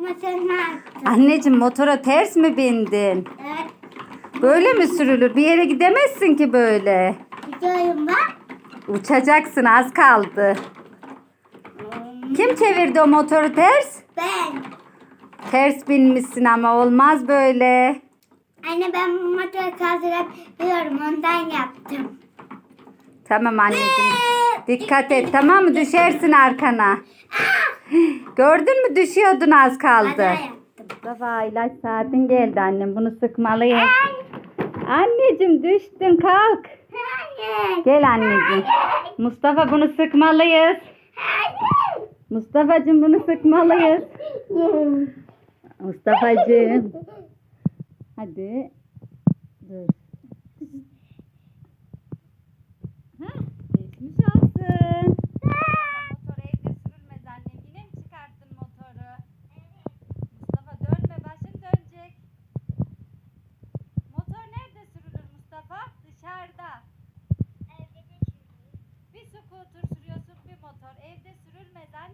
Motorunu attım. Anneciğim motora ters mi bindin? Evet. Böyle mi sürülür? Bir yere gidemezsin ki böyle. Gidiyorum bak. Uçacaksın az kaldı. Kim çevirdi o motoru ters? Ben. Ters binmişsin ama olmaz böyle. Anne ben bu motoru kaldırabiliyorum. Ondan yaptım. Tamam anneciğim. Dikkat et tamam mı? Düşersin arkana. Gördün mü düşüyordun az kaldı. Mustafa ilaç saatin geldi annem. Bunu sıkmalıyız. Anneciğim düştün kalk. Hayır. Gel anneciğim. Mustafa bunu sıkmalıyız. Hayır. Mustafa'cığım bunu sıkmalıyız. Mustafa'cığım. Hadi. Dur. secde sürülmeden